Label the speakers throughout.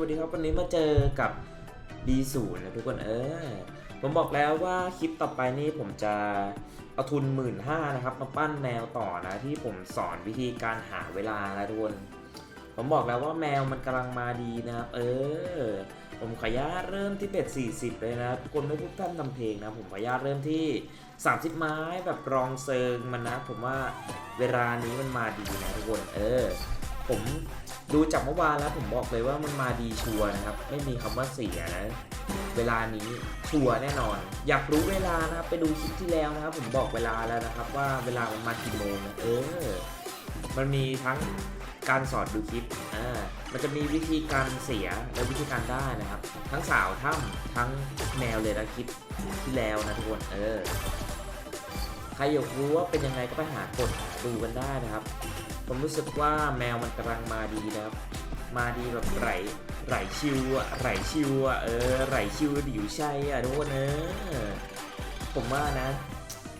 Speaker 1: วัสดีครับวันนี้มาเจอกับ D0 นะทุกคนเออ ผมบอกแล้วว่าคลิปต่อไปนี่ผมจะเอาทุน1 5ื่นนะครับมาปั้นแมวต่อนะที่ผมสอนวิธีการหาเวลานะทุกคนผมบอกแล้วว่าแมวมันกำลังมาดีนะครับ เออ ผมขออนุญาเริ่มที่เบ็ด40 เลยนะทุกคนไม่พูดพร่ำทำเพลงนะ ผมขออนุญาเริ่มที่ 30 ไม้แบบรองเซิงมันนะ ผมว่าเวลานี้มันมาดีนะทุกคนเออ ผม ดูจากเมื่อวานแล้วผมบอกเลยว่ามันมาดีชัวนะครับ ไม่มีคำว่าเสียนะ เวลานี้ชัวแน่นอน อยากรู้เวลานะครับ ไปดูคลิปที่แล้วนะครับ ผมบอกเวลาแล้วนะครับ ว่าเวลามันมากี่โมงนะเออ มันมีทั้งการสอนดูคลิปอ่ามันจะมีวิธีการเสียและวิธีการได้นะครับ ทั้งสาวถ้ำทั้งแนวเลยนะคลิปที่แล้วนะทุกคนเออใครอยากรู้ว่าเป็นยังไงก็ไปหากดดูกันได้นะครับ ผมรู้สึกว่าแมวมันกำลังมาดีนะครับ มาดีแบบไหลไหลชิวอะไหลชิวอะเออไหลชิวดิวใช่อะทุกคนเออผมว่านะ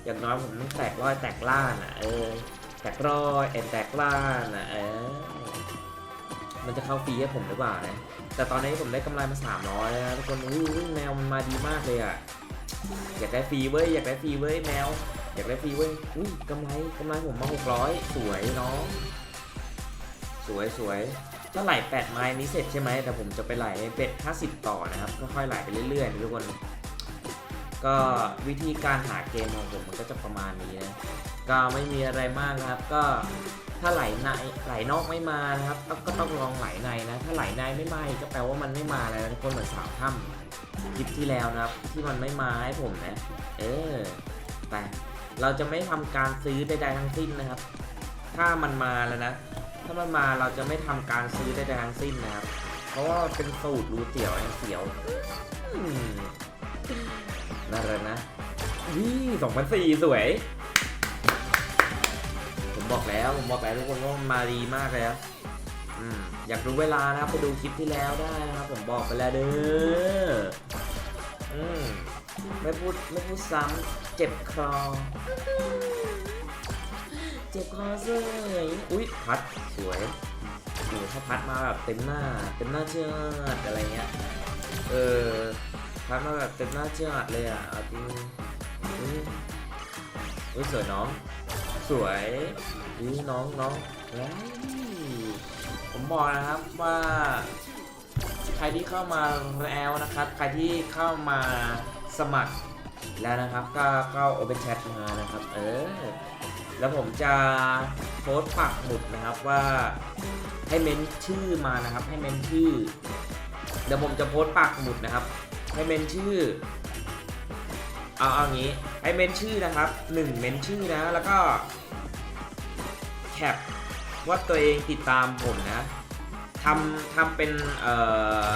Speaker 1: อย่างน้อยผมต้องแตกร้อยแตกล้านอะเออแตกร้อยแอนแตกล้านอะเออมันจะเข้าฟรีให้ผมหรือเปล่านะแต่ตอนนี้ผมได้กำไรมา300แล้วนะทุกคนอุ้แมวมันมาดีมากเลยอะ อยากได้ฟรีเว้ยอยากได้ฟรีเว้ยแมว อยากได้ฟรีเว้ยอุ้ยกำไรกำไรผมมา600สวยน้องสวยสวยถ้าไหล8ไม้นี้เสร็จใช่ไหมแต่ผมจะไปไหลเป็ด50ต่อนะครับค่อยๆไหลไปเรื่อยๆทุกคนก็วิธีการหาเกมของผมมันก็จะประมาณนี้นะก็ไม่มีอะไรมากนะครับ ก็ถ้าไหลในไหลนอกไม่มานะครับก็ต้องลองไหลในนะ ถ้าไหลในไม่มาก็แปลว่ามันไม่มาแล้วทุกคนเหมือนสาวถ้ำ คลิปที่แล้วนะครับ ที่มันไม่มาให้ผมนะ เออแต่เราจะไม่ทำการซื้อใดๆทั้งสิ้นนะครับ ถ้ามันมาแล้วนะ ถ้ามันมาเราจะไม่ทำการซื้อใดๆทั้งสิ้นนะครับ เพราะว่าเป็นสูตรรูเตียวไอ้เสียวนั่นแหละนะวี่สองพันสี่สวย ผมบอกแล้ว ผมบอกแล้วทุกคนว่ามันมาดีมากเลยครับ อยากรู้เวลานะครับไปดูคลิปที่แล้วได้นะครับ ผมบอกไปแล้วเด้ออืมไม่พูดไม่พูดซ้ำเจ็บคอ เจ็บคอเสยอุ้ยพัดสวยโอ้ถ้าพัดมาแบบเต็มหน้า เต็มหน้าเชื่อดอะไรเงี้ยเออพัดมาแบบเต็มหน้าเชื่อดเลยอะเอาจริงอุ้ยอุ้ยสวยน้อง สวยอุ้ยน้องน้องแล้ว ผมบอกนะครับว่าใครที่เข้ามาแล้วนะครับ ใครที่เข้ามาสมัครแล้วนะครับก็เข้า Open Chat มานะครับ เออ แล้วผมจะโพสต์ปักหมุดนะครับว่าให้เมนชื่อมานะครับ ให้เมนชื่อเดี๋ยวผมจะโพสต์ปักหมุดนะครับ ให้เมนชื่อเอาเอางี้ให้เมนชื่อนะครับหนึ่งเมนชื่อนะแล้วก็แคป ว่าตัวเองติดตามผมนะทำทำเป็นเอ่อ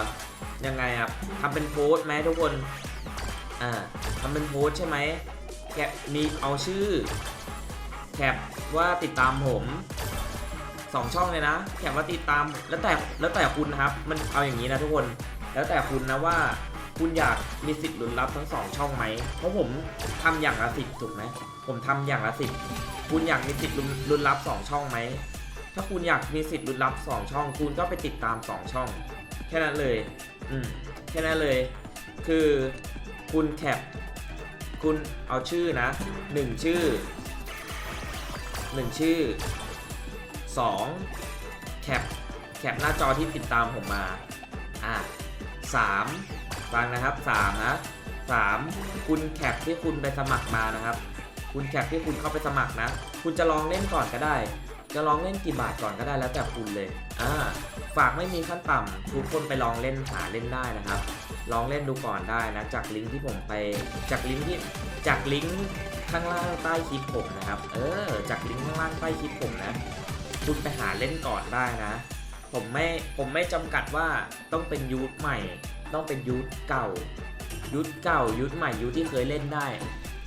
Speaker 1: ยังไงอะทำเป็นโพสไหมทุกคนอ่าทำเป็นโพสใช่ไหมแคปมีเอาชื่อแคปว่าติดตามผมสองช่องเลยนะแคปว่าติดตามแล้วแต่แล้วแต่คุณนะครับ มันเอาอย่างนี้นะทุกคน แล้วแต่คุณนะว่าคุณอยากมีสิทธิ์ลุ้นรับทั้งสองช่องไหมเพราะผมทำอย่างละสิบถูกไหมผมทำอย่างละสิบคุณอยากมีสิทธิ์ลุ้นลุ้นรับสองช่องไหม ถ้าคุณอยากมีสิทธิ์ลุ้นรับสองช่อง คุณก็ไปติดตามสองช่อง แค่นั้นเลย อืม แค่นั้นเลย คือคุณแคป คุณเอาชื่อนะหนึ่งชื่อหนึ่งชื่อสองแคป แคปหน้าจอที่ติดตามผมมา อะสามฟังนะครับสามนะสามคุณแคปที่คุณไปสมัครมานะครับ คุณแคปที่คุณเข้าไปสมัครนะ คุณจะลองเล่นก่อนก็ได้ จะลองเล่นกี่บาทก่อนก็ได้แล้วแต่คุณเลย อ่า ฝากไม่มีขั้นต่ำทุกคนไปลองเล่นหาเล่นได้นะครับ ลองเล่นดูก่อนได้นะ จากลิงก์ที่ผมไป จากลิงก์ที่ จากลิงก์ข้างล่างใต้คลิปผมนะครับ เออ จากลิงก์ข้างล่างใต้คลิปผมนะ คุณไปหาเล่นก่อนได้นะ ผมไม่ ผมไม่จำกัดว่าต้องเป็นยูทใหม่ ต้องเป็นยูทเก่า ยูทเก่า ยูทใหม่ ยูทที่เคยเล่นได้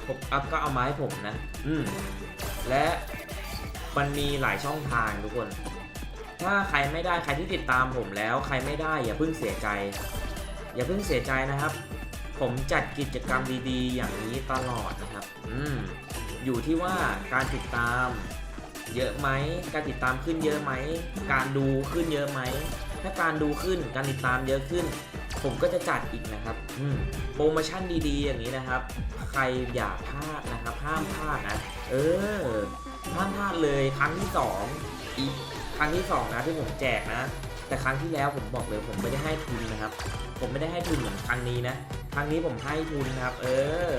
Speaker 1: ผมอัพก็เอามาให้ผมนะ อืมและ มันมีหลายช่องทางทุกคน ถ้าใครไม่ได้ใครที่ติดตามผมแล้ว ใครไม่ได้อย่าเพิ่งเสียใจ อย่าเพิ่งเสียใจนะครับ ผมจัดกิจกรรมดีๆ อย่างนี้ตลอดนะครับ อืมอยู่ที่ว่าการติดตามเยอะไหม การติดตามขึ้นเยอะไหม การดูขึ้นเยอะไหม ถ้าการดูขึ้น การติดตามเยอะขึ้น ผมก็จะจัดอีกนะครับโปรโมชั่นดีๆ อย่างนี้นะครับ ใครอย่าพลาดนะครับ ห้ามพลาดนะ เออ ห้ามพลาดเลยครั้งที่สองอีกครั้งที่สองนะที่ผมแจกนะ แต่ครั้งที่แล้วผมบอกเลยผมไม่ได้ให้ทุนนะครับ ผมไม่ได้ให้ทุนเหมือนครั้งนี้นะ ครั้งนี้ผมให้ทุนนะครับ เออ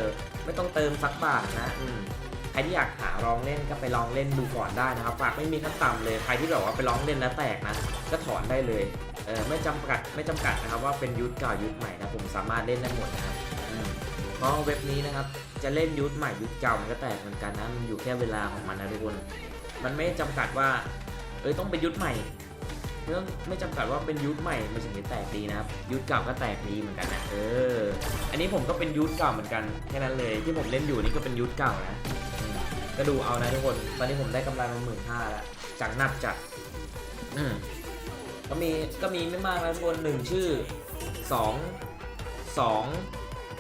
Speaker 1: ไม่ต้องเติมสักบาทนะ อืมใครที่อยากหาลองเล่นก็ไปลองเล่นดูก่อนได้นะครับฝากไม่มีขั้นต่ำเลย ใครที่แบบว่าไปลองเล่นแล้วแตกนะ ก็ถอนได้เลย ออไม่จำกัดไม่จำกัดนะครับว่าเป็นยุทธเก่ายุทธใหม่นะผมสามารถเล่นได้หมดนะครับเพราะเว็บนี้นะครับจะเล่นยุทธใหม่ยุทธเก่ามันก็แตกเหมือนกันนะมันอยู่แค่เวลาของมันนะทุกคน มันไม่จำกัดว่าเอ้ยต้องเป็นยุทธใหม่ไม่องไม่จำกัดว่าเป็นยุทธใหม่มันถึงจะแตกดีนะครับยุทธเก่าก็แตกดีเหมือนกันนะเออ อันนี้ผมก็เป็นยุทธเก่าเหมือนกันแค่นั้นเลยที่ผมเล่นอยู่นี่ก็เป็นยุทธเก่านะก็ดูเอานะทุกคน ตอนนี้ผมได้กำไรมาหมื่นห้าแล้วจากหนักจัด ก็มีก็มีไม่มากนะทุกคนหนึ่งชื่อสองสอง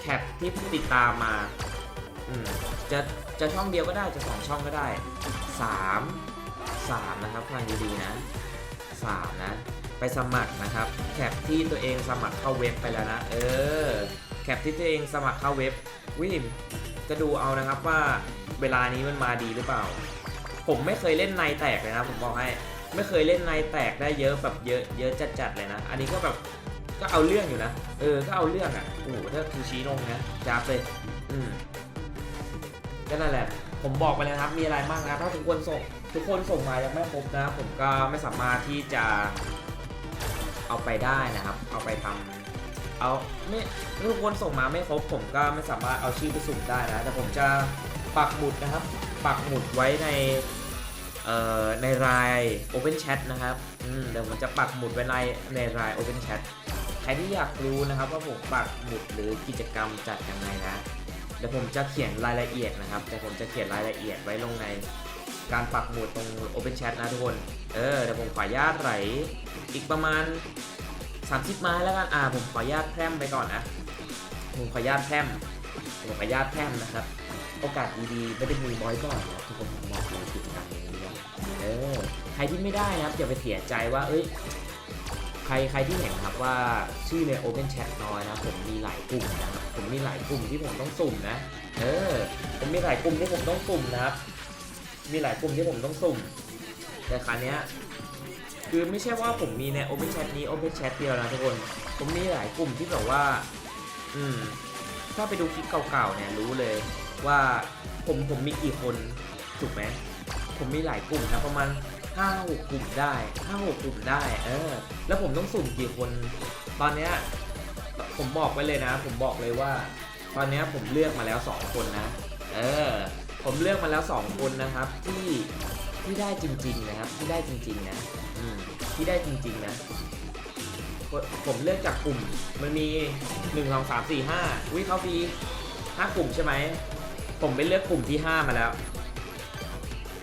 Speaker 1: แคปที่ติดตามมาอืมจะจะช่องเดียวก็ได้จะสองช่องก็ได้สามสามนะครับฟังดีๆนะสามนะไปสมัครนะครับแคปที่ตัวเองสมัครเข้าเว็บไปแล้วนะ เออแคปที่ตัวเองสมัครเข้าเว็บวิมจะดูเอานะครับว่าเวลานี้มันมาดีหรือเปล่า ผมไม่เคยเล่นในแตกเลยนะผมบอกให้ ไม่เคยเล่นในแตกได้เยอะแบบเยอะเยอะจัดๆเลยนะ อันนี้ก็แบบก็เอาเรื่องอยู่นะ เออ ก็เอาเรื่องอะโอ้ถ้าคือชี้ลงนะจับเลย อืมก็นั่นแหละ ผมบอกไปแล้วครับ มีอะไรบ้างนะ ถ้าทุกคนส่ง ทุกคนส่งมายังไม่ครบนะ ผมก็ไม่สามารถที่จะเอาไปได้นะครับ เอาไปทำเอาไม่ถ้าทุกคนส่งมาไม่ครบ ผมก็ไม่สามารถเอาชื่อไปสุ่มได้นะ แต่ผมจะปักหมุดนะครับ ปักหมุดไว้ใน ในราย Open Chat นะครับเดี๋ยวผมจะปักหมุดไว้ในในราย Open Chat ใครที่อยากรู้นะครับว่าผมปักหมุดหรือกิจกรรมจัดยังไงนะเดี๋ยวผมจะเขียนรายละเอียดนะครับแต่ผมจะเขียนรายละเอียดไว้ลงในการปักหมุดตรง Open Chat นะทุกคน เออเดี๋ยวผมขออนุญาตไหลอีกประมาณ 30 ไม้แล้วกัน อ่า ผมขออนุญาตแพร่มไปก่อนนะ ผมขออนุญาตแพร่มผมขออนุญาตแพร่มนะครับ โอกาสดีๆไม่ได้มีบ่อยบ่อยนะทุกคนผมบอกเลยกิจกรรมนี้นะ เออใครที่ไม่ได้นะครับอย่าไปเสียใจว่าเอ้ยใครใครที่เห็นครับว่าชื่อใน Open Chat น้อยนะ ผมมีหลายกลุ่มนะผมมีหลายกลุ่มที่ผมต้องสุ่มนะเออผมมีหลายกลุ่มที่ผมต้องสุ่มนะครับ มีหลายกลุ่มที่ผมต้องสุ่ม แต่ครั้งนี้คือไม่ใช่ว่าผมมีใน Open Chat นี้ Open Chat เดียวนะทุกคน ผมมีหลายกลุ่มที่แบบว่า อืม ถ้าไปดูคลิปเก่าๆเนี่ยรู้เลยว่าผมผมมีกี่คนถูกไหม ผมมีหลายกลุ่มนะประมาณห้าหกกลุ่มได้ห้าหกกลุ่มได้ เออ แล้วผมต้องสุ่มกี่คน ตอนเนี้ยผมบอกไว้เลยนะ ผมบอกเลยว่า ตอนเนี้ยผมเลือกมาแล้วสองคนนะ เออ ผมเลือกมาแล้วสองคนนะครับ ที่ที่ได้จริง ๆ นะครับ ที่ได้จริง ๆ นะ อืมที่ได้จริง ๆ นะ ผมเลือกจากกลุ่ม มันมีหนึ่งสองสามสี่ห้าวิเขาฟรีห้ากลุ่มใช่ไหม ผมไปเลือกกลุ่มที่ห้ามาแล้ว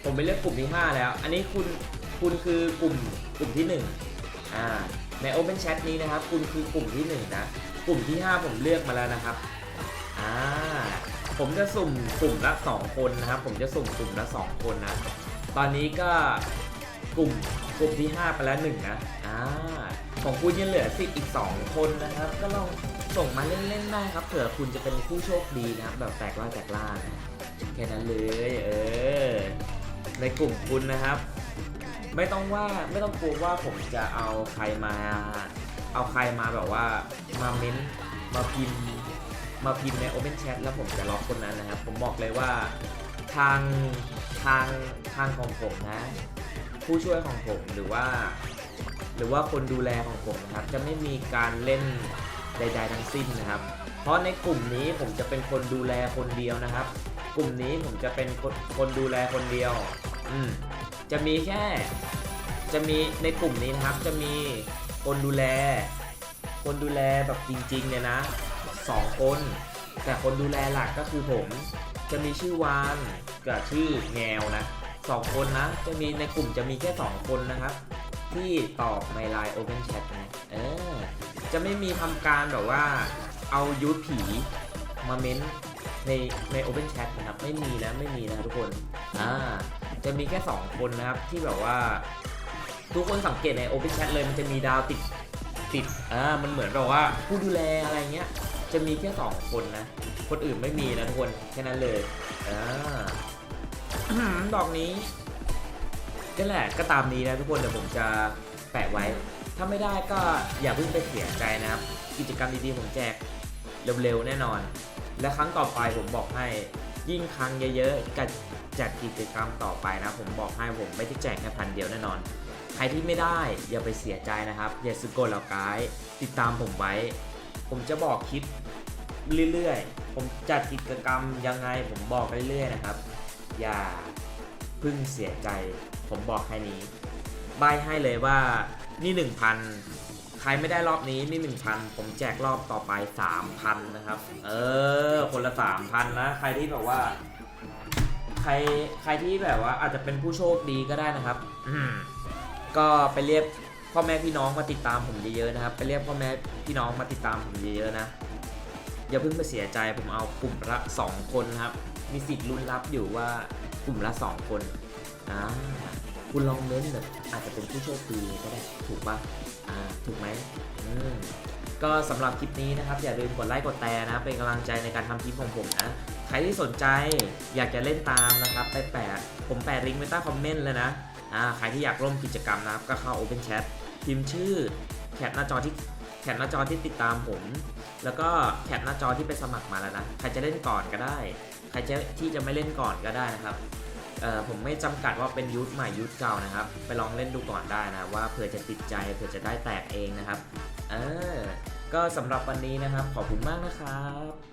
Speaker 1: ผมไปเลือกกลุ่มที่ห้าแล้ว อันนี้คุณคุณคือกลุ่มกลุ่มที่หนึ่งอ่า ใน Open Chat นี้นะครับ คุณคือกลุ่มที่หนึ่งนะ กลุ่มที่ห้าผมเลือกมาแล้วนะครับ อ่า ผมจะสุ่มกลุ่มละสองคนนะครับ ผมจะสุ่มกลุ่มละสองคนนะ ตอนนี้ก็กลุ่มกลุ่มที่ห้าไปแล้วหนึ่งนะ อ่า ของคุณยังเหลือสิอีก 2 คนนะครับ ก็ลองส่งมาเล่นๆได้ครับ เผื่อคุณจะเป็นผู้โชคดีนะครับ แบบแตกล่าแตกล่านะแค่นั้นเลย เออ ในกลุ่มคุณนะครับ ไม่ต้องว่าไม่ต้องกลัวว่าผมจะเอาใครมา เอาใครมาแบบว่ามาเม้นมาพิมพ์มาพิมพ์ใน Open Chat แล้วผมจะล็อกคนนั้นนะครับ ผมบอกเลยว่าทางทางทางของผมนะ ผู้ช่วยของผมหรือว่า หรือว่าคนดูแลของผมนะครับ จะไม่มีการเล่นใด ๆ ทั้งสิ้นนะครับ เพราะในกลุ่มนี้ผมจะเป็นคนดูแลคนเดียวนะครับ ลุ่มนี้ผมจะเป็นคนคนดูแลคนเดียว อืมจะมีแค่ จะมีในกลุ่มนี้นะครับ จะมีคนดูแล คนดูแลแบบจริงๆเนี่ยนะสองคน แต่คนดูแลหลักก็คือผม จะมีชื่อวานกับชื่อแงวนะสองคนนะ จะมีในกลุ่มจะมีแค่สองคนนะครับ ที่ตอบในไลน์ Open Chat นะเออ จะไม่มีทำการแบบว่า เอายูทผีมาเม้น ในใน Open Chat นะครับไม่มีนะไม่มีนะทุกคนอ่าจะมีแค่ 2 คนนะครับที่แบบว่า ทุกคนสังเกตใน Open Chat เลยมันจะมีดาวติดติดอ่ามันเหมือนแบบว่าผู้ดูแลอะไรเงี้ยจะมีแค่สองคนนะ คนอื่นไม่มีนะทุกคนแค่นั้นเลยอ่าดอกนี้ก็แหละก็ตามนี้นะทุกคนเดี๋ยวผมจะแปะไว้ ถ้าไม่ได้ก็อย่าเพิ่งไปเสียใจนะครับ กิจกรรมดีๆผมแจกเร็วๆแน่นอน และครั้งต่อไปผมบอกให้ยิ่งครั้งเยอะๆกับจัดกิจกรรมต่อไปนะผมบอกให้ผมไม่ได้แจกแค่พันเดียวแน่นอน ใครที่ไม่ได้อย่าไปเสียใจนะครับอย่าสึโกะแล้วกายติดตามผมไว้ ผมจะบอกคลิปเรื่อยๆ ผมจัดกิจกรรมยังไงผมบอกเรื่อยๆนะครับ อย่าพึ่งเสียใจ ผมบอกแค่นี้ใบให้เลยว่านี่ 1,000 ใครไม่ได้รอบนี้นี่1,000ผมแจกรอบต่อไป3,000นะครับ เออ คนละ3,000นะ ใครที่แบบว่า ใครใครที่แบบว่าอาจจะเป็นผู้โชคดีก็ได้นะครับก็ไปเรียกพ่อแม่พี่น้องมาติดตามผมเยอะๆนะครับ ไปเรียกพ่อแม่พี่น้องมาติดตามผมเยอะๆนะอย่าเพิ่งไปเสียใจผมเอากลุ่มละ2คนนะครับ มีสิทธิ์ลุ้นรับอยู่ว่ากลุ่มละ2คนอ่าคุณลองเน้นแบบอาจจะเป็นผู้โชคดีก็ได้ถูกปะ ถูกไหมมก็สำหรับคลิปนี้นะครับ อย่าลืมกดไลค์กดแชร์นะ เป็นกำลังใจในการทำคลิปของผมนะ ใครที่สนใจอยากจะเล่นตามนะครับ ไปแปะผมแปะลิงก์ไว้ใต้คอมเมนต์เลยนะอ่าใครที่อยากร่วมกิจกรรมนะครับ ก็เข้า Open Chat พิมพ์ชื่อแคปหน้าจอที่แคปหน้าจอที่ติดตามผม แล้วก็แคปหน้าจอที่ไปสมัครมาแล้วนะ ใครจะเล่นก่อนก็ได้ ใครจะที่จะไม่เล่นก่อนก็ได้นะครับ ผมไม่จำกัดว่าเป็นยุทธใหม่ยุทธเก่านะครับ ไปลองเล่นดูก่อนได้นะว่าเผื่อจะติดใจเผื่อจะได้แตกเองนะครับ เออ ก็สำหรับวันนี้นะครับ ขอบคุณมากนะครับ